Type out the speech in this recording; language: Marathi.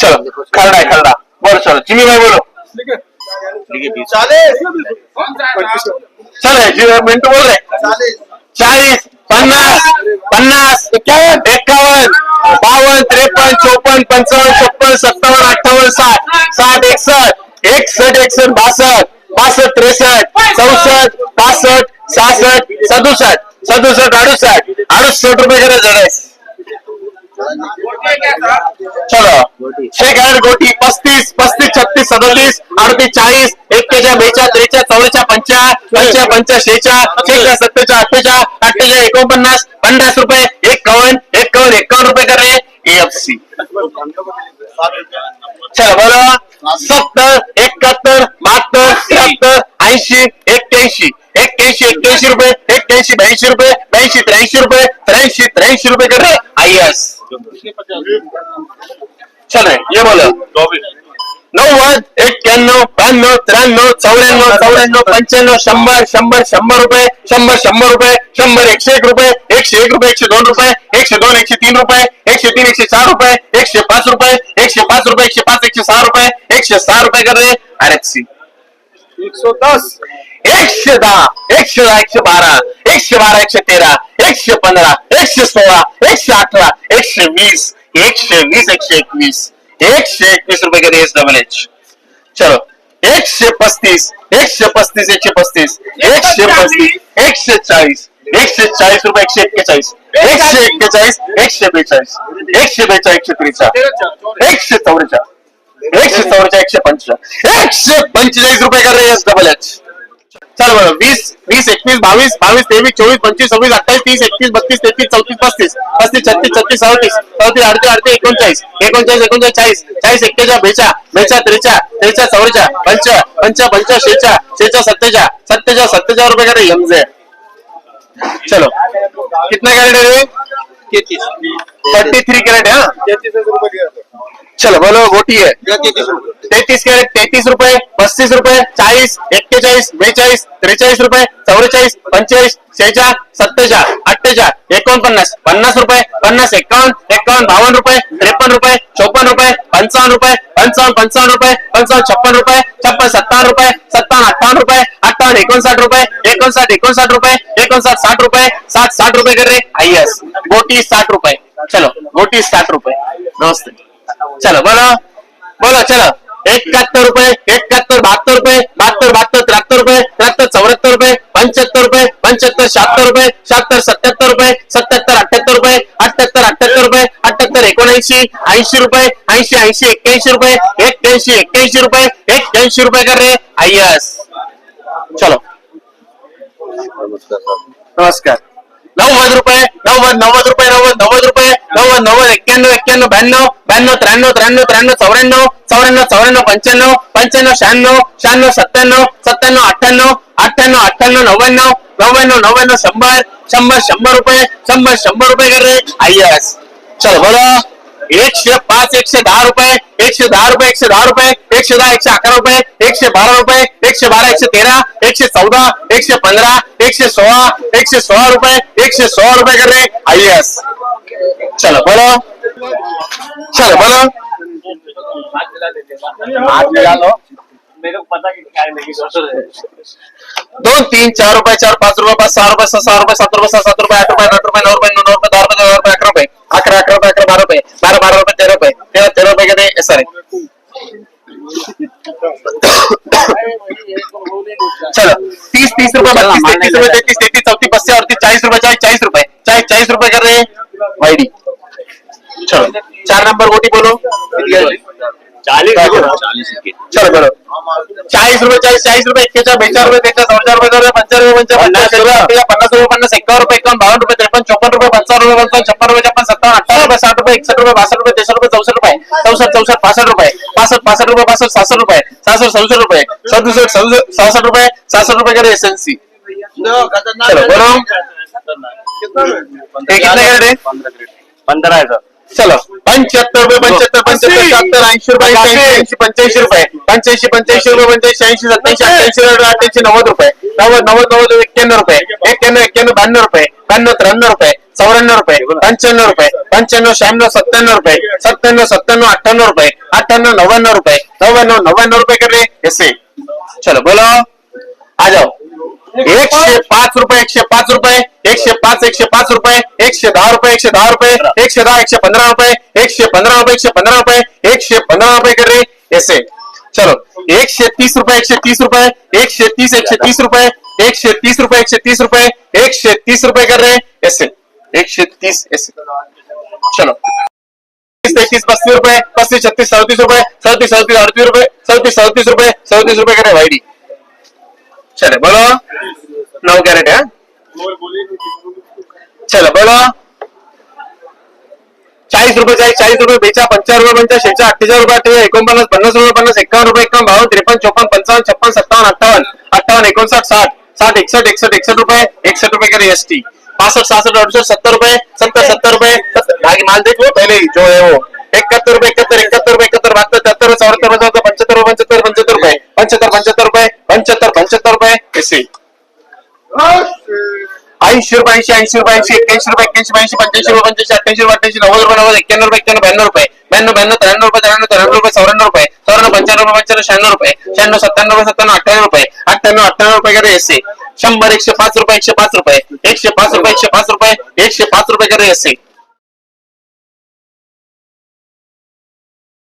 चलो खरडा आहे खरडा बरं चलो चिमी भाई बोलो चल जी मिंटू बोल रहे चाळीस पन्नास पन्नास एकावन्न एकावन्न बावन्न त्रेपन्न चोपन्न पंचावन्न छप्पन सत्तावन्न अठ्ठावन्न साठ साठ एकसष्ट एकसष्ट एकसष्ट बासष्ट बासष्ट त्रेसष्ट चौसष्ट पासष्ट सहासष्ट सदुसष्ट सदुसष्ट अडुसष्ट अडुसष्ट रुपये करायचं चलो. छह कैरेट गोटी पस्तीस पस्तीस छत्तीस सदतीस अडतीस चाळीस एक्केच्या बेच्या त्रेच्या चौवेचा पंचा पंचा पंचा शेच्या शेच्या सत्तेचा अठ्ठेच्या अठ्ठेचा एकोणपन्नास पन्नास रुपये एकावन्न एकावन्न एकावन्न रुपये कर रहे एफ सी चलो सत्तर एकाहत्तर बहात्तर त्र्याहत्तर ऐंशी एक्क्याऐंशी एक्क्याऐंशी एक्क्याऐंशी रुपये एक्क्याऐंशी ब्याऐंशी रुपये ब्याऐंशी त्र्याऐंशी रुपये त्र्याऐंशी त्र्याऐंशी रुपये कर रहे आई एस चल रहे ये बोलो नव्वद एक्क्याण्णव ब्याण्णव त्र्याण्णव चौऱ्याण्णव चौऱ्याण्णव पंच्याण्णव शंभर शंभर शंभर रुपये शंभर शंभर रुपये शंभर एकशे एक रुपये एकशे एक रुपये एकशे दोन रुपये एकशे दोन एकशे तीन रुपये एकशे तीन एकशे चार रुपये एकशे पाच रुपये एकशे पाच रुपये एकशे पाच एकशे सहा रुपये एकशे सहा रुपये कर रहे आर एफ़ सी एकशे दस एकशे दहा एकशे दहा एकशे बारा एकशे बारा एकशे तेरा एकशे पंधरा एकशे सोळा एकशे अठरा एकशे वीस एकशे वीस एकशे एकवीस एकशे एकवीस रुपये का एस डबल एच चलो एकशे पस्तीस एकशे पस्तीस एकशे पस्तीस एकशे पस्तीस एकशे चाळीस एकशे चाळीस रुपये एकशे एक्केचाळीस एकशे एक्केचाळीस एकशे बेचाळीस एकशे बेचाळीस एकशे एकशे एकशे एकशे एकशे पंचेचाळीस रुपये कर एस डबल एच चल बरं. वीस वीस एकवीस बावीस बावीस तेवीस चोवीस पंचवीस सव्वीस अठ्ठावीस तीस एकतीस बत्तीस तेहतीस चौतीस पस्तीस पस्तीस छत्तीस छत्तीस सदतीस चौतीस अडतीस अडतीस एकोणचाळीस एकोणचाळीस एकोणचाळीस चाळीस चाळीस एक्केचा बेचा बेचा त्रेचा त्रेचा चौरेचा पंच पंच पंच शेचा शेचा सत्तेचा सत्तेचा सत्तेचा रुपये करे एमजे चलो. कितना कैरेट है थर्टी थ्री कैरेट है? हाँ? चलो बोलो गोटी है। तेहतीस कॅरेट तेहतीस रुपये पस्तीस रुपये चाळीस एक्केचाळीस बेचाळीस त्रेचाळीस रुपये चौवेचाळीस पंचेचाळीस शेहेचाळ सत्तेचाळ अठ्ठेचाळ एकोणपन्नास पन्नास रुपये पन्नास एकावन्न एकावन्न बावन्न रुपये त्रेपन्न रुपये चौपन्न रुपये पंचावन्न रुपये पंचावन्न पंचावन्न रुपये पंचावन्न छप्पन रुपये छप्पन सत्तावन्न रुपये सत्तावन्न अठ्ठावन्न रुपये अठ्ठावन्न एकोणसाठ रुपये एकोणसाठ एकोणसाठ रुपये एकोणसाठ साठ रुपये साठ साठ रुपये कर रहे आई एस गोटी साठ रुपये चलो गोटी साठ रुपये नमस्ते। चलो बोलो. बोलो चलो. एकाहत्तर रुपये एकाहत्तर बहात्तर रुपये बहात्तर बहात्तर त्र्याहत्तर रुपये त्र्याहत्तर चौऱ्याहत्तर रुपये पंच्याहत्तर रुपये पंच्याहत्तर शहात्तर रुपये शहात्तर सत्याहत्तर रुपये सत्याहत्तर अठ्याहत्तर रुपये अठ्याहत्तर अठ्याहत्तर रुपये अठ्याहत्तर एकोणऐंशी ऐंशी रुपये ऐंशी ऐंशी एक्क्याऐंशी रुपये एक्क्याऐंशी एक्क्याऐंशी रुपये एक्क्याऐंशी रुपये कर रे. आयस चलो. नमस्कार. नव्वद रुपये नव्वद नव्वद रुपये नव्वद नव्वद रुपये नव्वद नव्वद एक्क्याण्णव एक्क्याण्णव ब्याण्णव त्र्याण्णव त्र्याण्णव त्र्याण्णव चौऱ्याण्णव चौऱ्याण्णव चौऱ्याण्णव पंच्याण्णव पंच्याण्णव शहाण्णव शहाण्णव सत्त्याण्णव सत्त्याण्णव अठ्ठ्याण्णव अठ्ठ्याण्णव अठ्ठ्याण्णव नव्याण्णव नव्याण्णव नव्याण्णव शंभर शंभर शंभर रुपये शंभर शंभर रुपये कर रे आयस चल बोलो. एकशे पाच एकशे दहा रुपये एकशे दहा रुपये एकशे दहा रुपये एकशे दहा एकशे अकरा रुपये एकशे बारा रुपये एकशे बारा एकशे तेरा एकशे चौदा एकशे पंधरा एकशे सोळा एकशे सोळा रुपये एकशे सोळा रुपये कर रे आयस चल एस चलो बोलो। हाथ दो तीन चार रुपए चार पाँच रुपए पाँच सात रुपए सात रुपए सात रुपए सात रुपए आठ रुपए आठ रुपए नौ रुपए नौ रुपए दस रुपए दस रुपए अकरह रुपए अकरह अकरह रुपए अकरह बारह रुपए बारह बारह रुपए तेरह रुपए तेरह तेरह रुपए के दे सारे चलो तीस तीस रुपए बत्तीस तैतीस रुपए तैतीस तैतीस चौतीस बस्ती अड़तीस चालीस रुपए चालीस चालीस रुपए। चार नंबर गोटी बोलो। चालीस चलो बोलो चाळीस रुपये चाळीस चाळीस रुपये एक्केचाळ बेचाळ रुपये तेचाळ चौचाळ रुपये चौदा पंचाळीस रुपये पन्नास रुपये। पन्नास रुपये पन्नास एकावन्न रुपये एकावन्न बावन्न रुपये त्रेपन्न चौपन्न रुपये पंचावन्न रुपये पंचावन्न छप्पन रुपये छप्पन सत्तावन्न अठ्ठावन्न रुपये साठ रुपये एकसष्ट रुपये बासष्ट रुपये तेसष्ट रुपये चौसष्ट रुपये चौसष्ट चौसष्ट पासष्ट रुपये पासष्ट पासष्ट रुपये पासष्ट सहासष्ट रुपये सहासष्ट सदुसष्ट रुपये सदुसष्ट सहासष्ट रुपये सहासष्ट रुपये करे एस एन सी चलो बोलो। कितने पंद्रह है सर चलो पंच्याहत्तर रुपये पंच्याहत्तर पंच्याहत्तर शहात्तर ऐंशी रुपये ऐंशी ऐंशी पंच्याऐंशी रुपये पंच्याऐंशी पंच्याऐंशी रुपये पंच्याऐंशी ऐंशी सत्याऐंशी अठ्ठ्याऐंशी अठ्ठ्याऐंशी नव्वद रुपये नव्वद नव्वद नव्वद एक्क्याण्णव रुपये एक्क्याण्णव एक्क्याण्णव ब्याण्णव रुपये ब्याण्णव त्र्याण्णव रुपये चौऱ्याण्णव रुपये पंच्याण्णव रुपये पंच्याण्णव शहाण्णव सत्त्याण्णव रुपये सत्त्याण्णव सत्त्याण्णव अठ्ठ्याण्णव रुपये अठ्ठ्याण्णव नव्याण्णव रुपये नव्याण्णव नव्याण्णव रुपये कर रहे ऐसे चलो बोलो. आ जाओ. एकशे पाच रुपये एकशे पाच रुपये एकशे पाच एकशे पाच रुपये एकशे दहा रुपये एकशे दहा रुपये एकशे दहा एकशे पंधरा रुपये एकशे पंधरा रुपये एकशे पंधरा रुपये एकशे पंधरा रुपये कर रहे ऐसे चलो एकशे तीस रुपये एकशे तीस रुपये एकशे तीस एकशे तीस रुपये एकशे तीस रुपये एकशे तीस रुपये एकशे तीस रुपये कर रहे ऐसे एकशे तीस ऐसे चलो तीस तैतीस पस्तीस रुपये पस्तीस छत्तीस सैतीस रुपये सैतीस सैतीस अड़तीस रुपये सैतीस सैतीस रुपये सैतीस रुपये करे भाई डी चले बोलो. नौ कैरेट है चलो बोलो. चाळीस रुपये चाळीस चाळीस रुपये बेचा पंचावन्न रुपये पंचा शेचा अठ्ठेचाळीस रुपये अठ्ठेचाळीस एकोणपन्नास पन्नास रुपये पन्नास एकावन्न रुपये एकावन्न बावन्न त्रेपन्न चोपन्न पंचावन्न छप्पन सत्तावन्न अठ्ठावन्न अठ्ठावन्न एकोणसाठ साठ साठ एकसठ एकसठ एकसठ रुपये एकसठ रुपये करे एस टी पासष्ट सहासष्ट अडुसष्ट सत्तर रुपये सत्तर सत्तर रुपये सत्तर- आगे माल देखो हो, पहले जो है वो. इकहत्तर रुपये इकहत्तर इकहत्तर रुपये इकहत्तर बहत्तर तिहत्तर चौहत्तर पचहत्तर पंचहत्तर रुपये पंचहत्तर पंचहत्तर रुपये पंचहत्तर पंचहत्तर रुपये पंच्याहत्तर पंच्याहत्तर रुपये एसी. ऐंशी रुपये ऐंशी ऐंशी रुपये ऐंशी एक्क्याऐंशी रुपये एक्क्याऐंशी ऐंशी पंच्याऐंशी रुपये पंच्याऐंशी अठ्ठ्याऐंशी रुपये अठ्ठ्याऐंशी नव्वद रुपये नव्वद एक्क्याण्णव रुपये एक्क्याण्णव ब्याण्णव रुपये. ब्याण्णव ब्याण्णव त्र्याण्णव रुपये त्र्याण्णव त्र्याण्णव रुपये चौऱ्याण्णव रुपये. चौऱ्याण्णव पंच्याण्णव रुपये पंच्याण्णव शहाण्णव रुपये. शहाण्णव सत्त्याण्णव रुपये सत्त्याण्णव अठ्ठ्याण्णव रुपये. अठ्ठ्याण्णव अठ्ठ्याण्णव रुपये करे एसी. शंभर एकशे पाच रुपये एकशे पाच रुपये. एकशे पाच रुपये एकशे पाच रुपये एकशे पाच रुपये करे एसी.